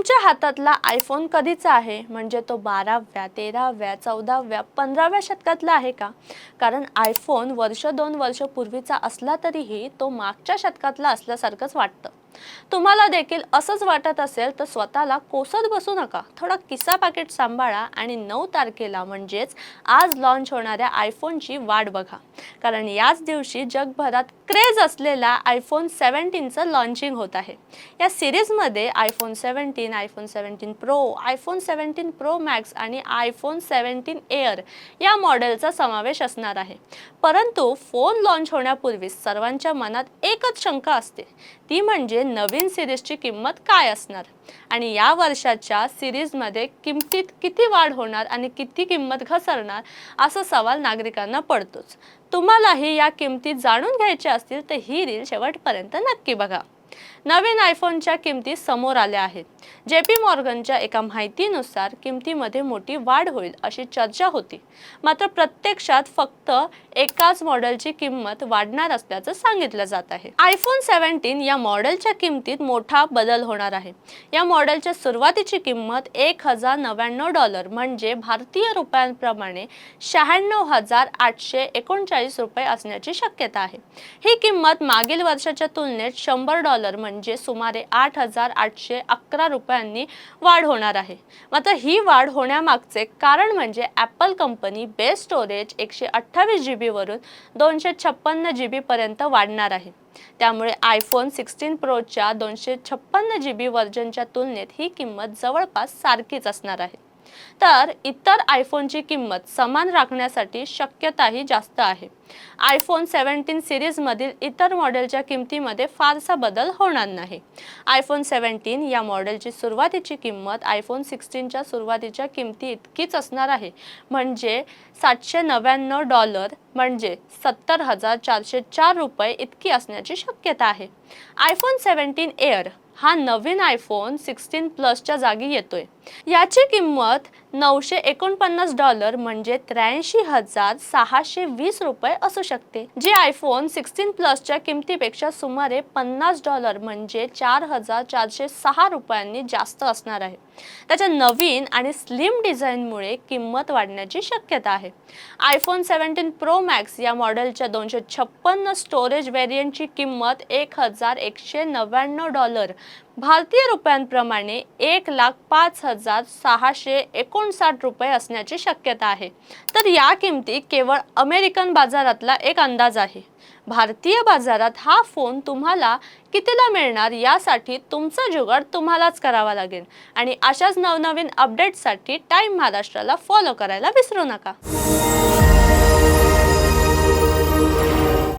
तुमच्या हातातला आयफोन कधीचा आहे? म्हणजे तो बाराव्या तेराव्या चौदाव्या पंधराव्या शतकातला आहे का? कारण आयफोन वर्ष दोन वर्ष पूर्वीचा असला तरीही तो मागच्या शतकातला असल्यासारखंच वाटतं. तुम्हाला देखील असंच वाटत असेल तर स्वतःला कोसत बसू नका. थोडा किस्सा पाकिट सांभाळा आणि नऊ तारखेला म्हणजेच आज लॉन्च होणाऱ्या आयफोनची वाट बघा. कारण याच दिवशी जगभरात क्रेज असलेला आयफोन सेवन्टीनचं लॉन्चिंग होत आहे. या सिरीजमध्ये iPhone seventeen iPhone seventeen pro iPhone seventeen pro max आणि आयफोन सेवन्टीन एअर या मॉडेलचा समावेश असणार आहे. परंतु फोन लॉन्च होण्यापूर्वी सर्वांच्या मनात एकच शंका असते. ती म्हणजे नवीन सिरीजची किंमत काय असणार? आणि या वर्षाच्या सिरीजमध्ये किमतीत किती वाढ होणार आणि किती किंमत घसरणार? असा सवाल नागरिकांना पडतोच. तुम्हालाही या किमती जाणून घ्यायच्या असतील तर ही रील शेवटपर्यंत नक्की बघा. नवीन आयफोनच्या किमती समोर आल्या आहेत. जे पी मॉर्गनच्या एका माहितीनुसार किमतीमध्ये मोठी वाढ होईल अशी चर्चा होती. मात्र प्रत्यक्षात फक्त एकाच मॉडेलची किंमत वाढणार असल्याचं सांगितलं जात आहे. आयफोन सेव्हन्टीन या मॉडेलच्या किमतीत मोठा बदल होणार आहे. या मॉडेलच्या सुरुवातीची किंमत एक हजार नव्याण्णव डॉलर म्हणजे भारतीय रुपयांप्रमाणे शहाण्णव हजार आठशे एकोणचाळीस रुपये असण्याची शक्यता आहे. ही किंमत मागील वर्षाच्या तुलनेत शंभर डॉलर म्हणजे सुमारे आठ हजार आठशे अकरा रुपयांनी वाढ होणार आहे. मात्र ही वाढ होण्यामागचे कारण म्हणजे ॲपल कंपनी बेस स्टोरेज एकशे अठ्ठावीस जी बीवरून दोनशे छप्पन्न जी बीपर्यंत वाढणार आहे. त्यामुळे आयफोन सिक्स्टीन प्रोच्या दोनशे छप्पन्न जी बी व्हर्जनच्या तुलनेत ही किंमत जवळपास सारखीच असणार आहे. तर इतर आयफोनची किंमत समान राखण्यासाठी शक्यताही जास्त आहे. आयफोन सेवन्टीन सिरीजमधील इतर मॉडेलच्या किमतीमध्ये फारसा बदल होणार नाही. आयफोन सेवन्टीन या मॉडेलची सुरुवातीची किंमत आयफोन सिक्स्टीनच्या सुरुवातीच्या किमती इतकीच असणार आहे. म्हणजे सातशे नव्याण्णव डॉलर म्हणजे सत्तर हजार चारशे चार रुपये इतकी असण्याची शक्यता आहे. आयफोन सेवन्टीन एअर हा नवीन आयफोन सिक्स्टीन प्लसच्या जागी येतोय. याची किंमत नऊशे एकोणपन्नास डॉलर म्हणजे त्र्याऐंशी हजार सहाशे वीस रुपये असू शकते. जे आयफोन सिक्स्टीन प्लसच्या किमतीपेक्षा सुमारे पन्नास डॉलर म्हणजे चार हजार चारशे सहा रुपयांनी जास्त असणार आहे. त्याच्या नवीन आणि स्लिम डिझाईनमुळे किंमत वाढण्याची शक्यता आहे. आयफोन सेवन्टीन प्रो मॅक्स या मॉडेलच्या दोनशे छप्पन्न स्टोरेज व्हेरियंटची किंमत एक हजार एकशे नव्याण्णव डॉलर भारतीय रुपयांप्रमाणे एक लाख पाच हजार सहाशे एकोणसाठ रुपये असण्याची शक्यता आहे. तर या किमती केवळ अमेरिकन बाजारातला एक अंदाज आहे. भारतीय बाजारात हा फोन तुम्हाला कितीला मिळणार यासाठी तुमचा जुगाड तुम्हालाच करावा लागेल. आणि अशाच नवनवीन अपडेट्ससाठी टाईम महाराष्ट्राला फॉलो करायला विसरू नका.